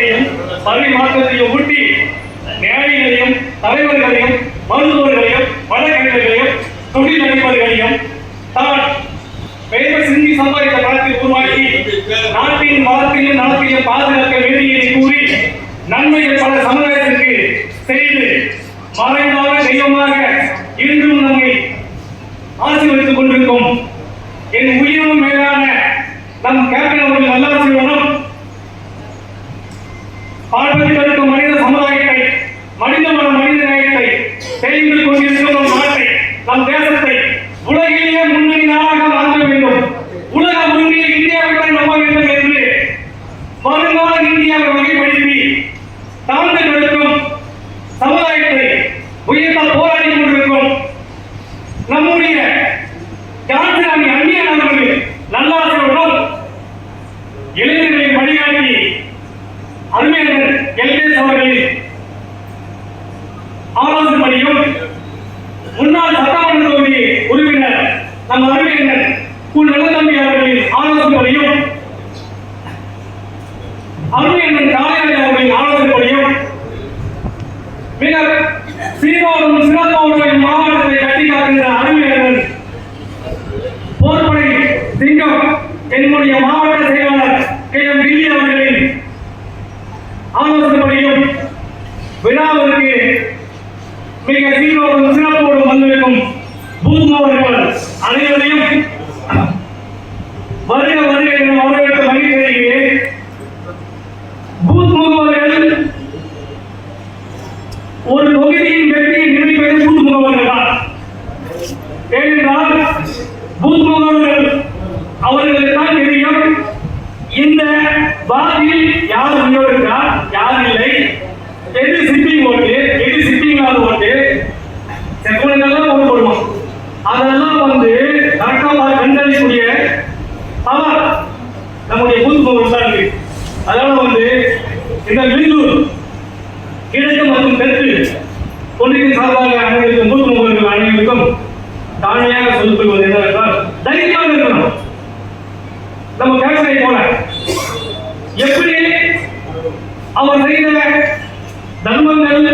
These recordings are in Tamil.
ஊக்கத்தையும் பரிமாற்றத்தையும் ஊட்டி ஞானிகளையும் தலைவர்களையும் மருத்துவர்களையும் வழக்கறிஞர்களையும் தொழில் அதிபர்களையும் தான் பெயர் சிந்தி சம்பாதித்த பணத்தை உருவாக்கி நாட்டின் வளத்தையும் நலத்தையும் பாதுகாக்க வேண்டியதை கூறி நன்மைகள் பல சமுதாயத்திற்கு செய்து மறைவாக தெய்வமாக இன்றும் நம்மை ஆசீர்வதித்துக் கொண்டிருக்கும் என் உயிரும் மேலான நம் கேப்டன் அவர்கள் நல்லாசிரியனும் பாடுபட்டு இருக்கும் மனித சமுதாயத்தை மனித மன மனித நேயத்தை தெரிந்து கொண்டிருக்கும் நம் நாட்டை நம் தேசத்தை உலகிலேயே முன்னணி நாடாக மாற்ற வேண்டும். உலக முன்னணி இந்தியாவை நம்ப வேண்டும் என்று வருங்கால இந்தியாவை வகைப்படுத்தி தாழ்ந்து கிடக்கும் சமுதாயத்தை உயர்த்த போராடி கொண்டிருக்கும் நம்முடைய ஆலோசனைப்படியும் முன்னாள் சட்டமன்ற தொகுதி உறுப்பினர் நம் அருமையர் கு. நல்லதம்பி அவர்களின் ஆலோசனைப்படியும் அருமையண்ணன் காளிராஜ் அவர்களின் ஆலோசனைப்படியும் மிக சீரோடும் சிறப்போடும் மாவட்டத்தை கட்டி காக்கின்ற அருமையண்ணன் போர்படை சிங்கம் என்னுடைய மாவட்ட மிக சீரோடும் சிறப்போடும் வந்திருக்கும் பூத் அனைவரையும் வருக வருக என வரவேற்று மகிழ்ச்சி பூத் முகவர்கள் ஒரு தொகுதியின் வெற்றியை நிர்ணயிப்பது பூத் முகவர்கள் தான். ஏனென்றால் பூத் முகவர்கள் அவர்களுக்கு தான் தெரியும் இந்த பாதியில் யார் முன்னோருக்கார் யார் இல்லை. எது இந்த வில்லூர் கிழக்கு மற்றும் தெற்கு ஒன்றின் சார்பாக அனைவருக்கும் மூத்த முகர்கள் அனைவருக்கும் தாழ்மையாக சொல்லிக் கொள்வது என்னவென்றால் தைரியமாக இருக்கணும். நம்ம கேப்டனை போல எப்படி அவர் செய்த தர்மங்கள்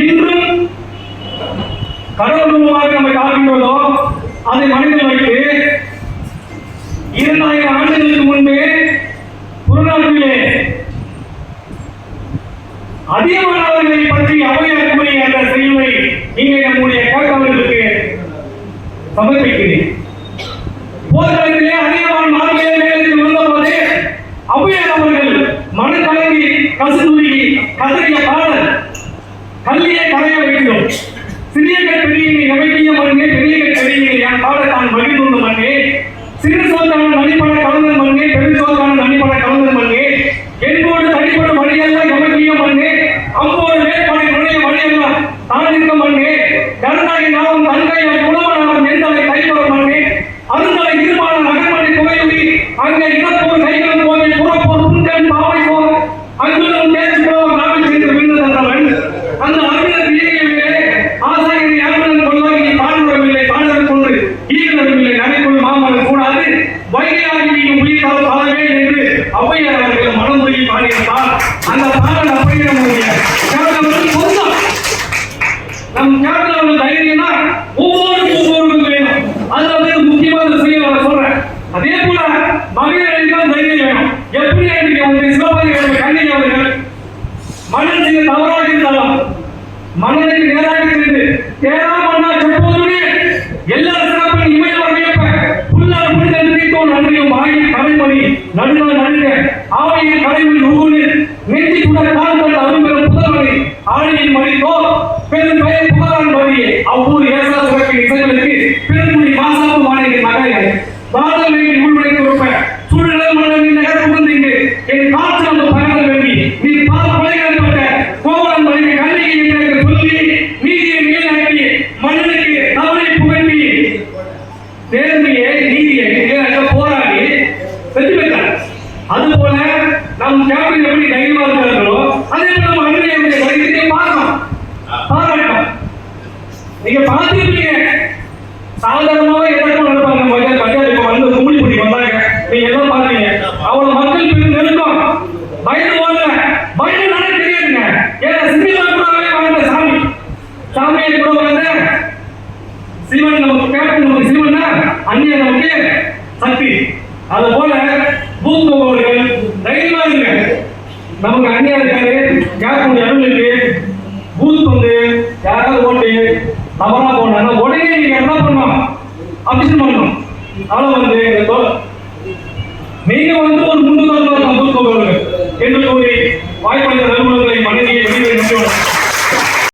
இன்றும் கடவுள் ரூபமாக நம்மை காக்கின்றதோ அதை மனிதன் வைத்து இரண்டாயிரம் ஆண்டுகளுக்கு முன்பே அதிகமானவர்களை பற்றி அவையார் கூறிய அந்த செயலை இங்கே நம்முடைய கேட்டவர்களுக்கு சமர்ப்பிக்கிறேன். போர்க்களத்திலே அதிகமான நாடுகளே மேலுக்கு வந்தபோது அவையார் அவர்கள் மனக்கலங்கி கசுதுரி கதறிய பாடல் கல்லியை கரைய வைக்கிறோம். சிறிய பெரிய எவைக்கிய மண்ணே பெரிய மணியெல்லாம் தானிருக்க மண்ணே கருணாகி நாவும் தங்கை குணவனாவும் எந்தலை கைப்பட மண்ணே அருந்தலை இருமான நகர்மணி புகையுடி அங்கே இடத்தோர் கைகள் கோவில் புறப்போர் புண்கண் பாவை போர் அங்குள்ள தேர்ச்சி போர் நாவில் சென்று விழுந்து தந்தவன் அந்த அறிஞர் வீரர்களே ஆசிரியர் யாருடன் கொள்ளாகி பாடுவரவில்லை பாடுவது கொண்டு ஈடுவதில்லை நடைக்குள் மாமன் கூடாது. வைகையாகி நீயும் உயிர் தர பாடவே என்று ஔவையார் நம் உள்ள தைரியம்னா ஒவ்வொரு ஒவ்வொருக்கும் வேணும். அதுல வந்து முக்கியமா இந்த செய்ய சொல்றேன். அதே போல மகளிருக்கு தைரியம் வேணும். எப்படி எனக்கு வந்து சிவபாதி கண்ணகி அவர்கள் மனதில் செய்த தவறாக இருந்தாலும் மனதிற்கு நேராக இருந்து தேராம மன்னா எல்லா சிறப்பின் இமையவர் வியப்ப புல்லார் புனிதன் நன்றியும் ஆகிய கலைமணி நடுநாள் நடுங்க. ஆவையின் கலைமணி அவ்வூர் ஏசா சிறப்பின் இசைகளுக்கு பெருமுடி மாசாப்பு மாநில மகையை வாதமையில் உள்விடை கொடுப்ப சூழல் நீ நகர் புகுந்தீங்க என் காற்று அந்த பகல வேண்டி நீ பால் கொலைகளப்பட்ட கோவலன் மனைவி கண்ணகி எனக்கு சொல்லி நீதியை மேலாக்கி மனிதனுக்கு தவறை புகழ்த்தி நேர்மையை நீதியை போராடி வெற்றி பெற்றார். அதுபோல நம் கேப்டன் எப்படி தைரியமாக இருக்கிறார்களோ அதே போல நம்ம அன்னையுடைய தைரியத்தை பார்க்கலாம். நீங்க பார்த்துருப்பீங்க சாதாரணமாவே எல்லாருக்கும் நடப்பாங்க. பஞ்சாயத்து பஞ்சாயத்து இப்ப வந்து கும்பி பிடி வந்தாங்க. நீங்க எல்லாம் பாத்தீங்க அவ்வளவு மக்கள் பெரும் நெருக்கம். பயந்து போகல பயந்து நானே தெரியாதுங்க. ஏன்னா சிந்திலாம் கூடவே வாழ்ந்த சாமி. சாமியை கூட வாழ்ந்த சிவன் நமக்கு கேப்டன் நமக்கு சிவன்னா அந்நிய நமக்கு சக்தி. அது போல பூத்தவர்கள் தைரியமா இருங்க நமக்கு அந்நியா இருக்காரு. கேப்டன் அருள் இருக்கு அப்சன் பண்ணணும் அதனால வந்து நீங்க வந்து ஒரு முன்னுதாரணம் பூத் என்று கூறி வாய்ப்பளித்த நல்குணங்களை மனைவியை வெளியே நன்றி